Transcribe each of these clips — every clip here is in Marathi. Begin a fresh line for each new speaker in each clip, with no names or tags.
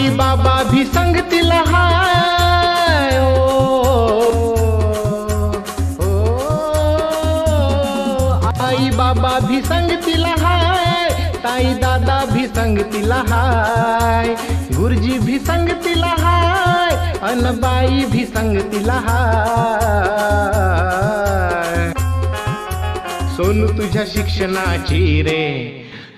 आई बाबा भी संग तिलहा ओ, आई बाबा भी संग हाय ताई दादा भी संग हाय गुरुजी भी संग हाय अनबाई भी संग हाय सोनू तुझ्या शिक्षणाची रे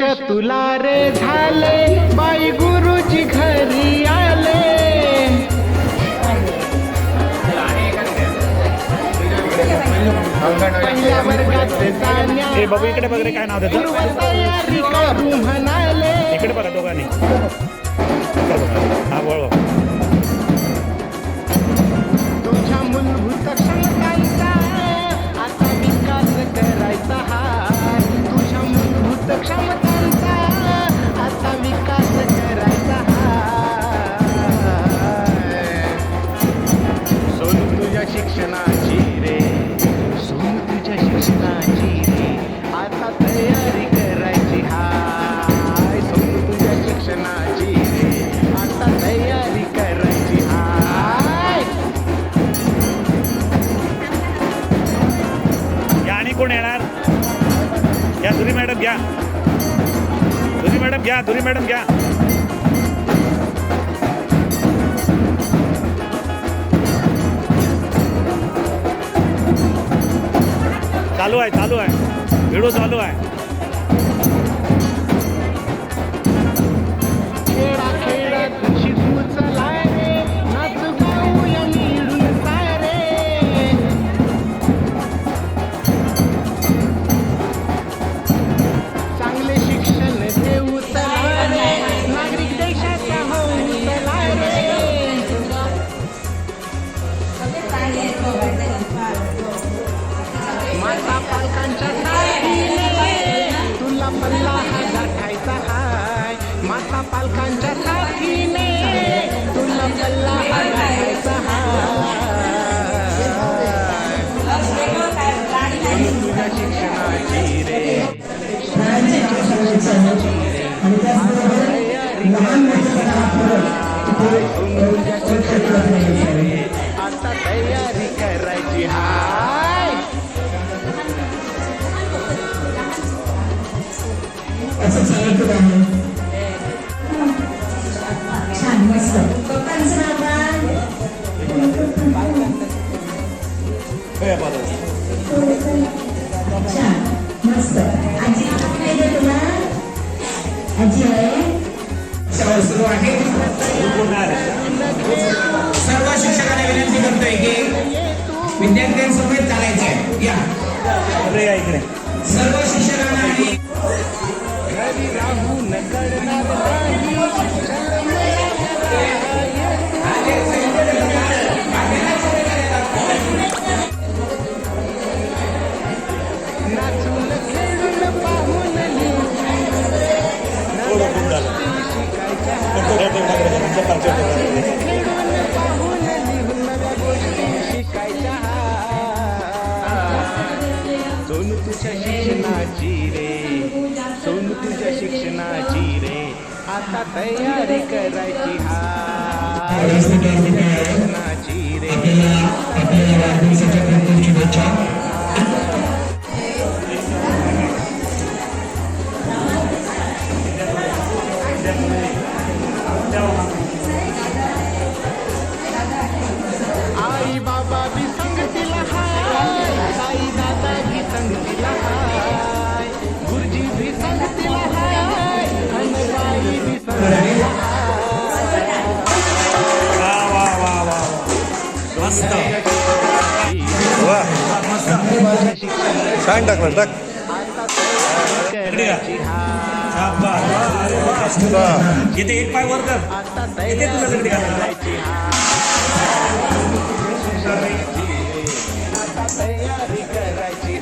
वर्ष तुला रे झाले बाई गुरुजी घरी आले. पहिल्या वर्गात
हे बघू इकडे बघ रे काय नाव त्याचं.
पूर्व तयारी करू म्हणाले
इकडे बघा दोघांनी. हा वळ. कोण धुरी मॅडम, घ्या. धुरी मॅडम, घ्या, धुरी मॅडम, घ्या. चालू आहे चालू आहे. व्हिडिओ चालू आहे.
करायची हाय. सोनू तुझ्या शिक्षणाची आता तयारी करायची हाय
असं सांगितलं
शाळा सुरू आहे सर्व शिक्षकांना विनंती करतोय की विद्यार्थ्यांसमोर चालायचं आहे या सर्व
आता तयारी करायची हा. रे सांग
वा
शिक्षण
टाकलं टाक
इथे एक पाय वर कर. इथे तुला
तयारी करायची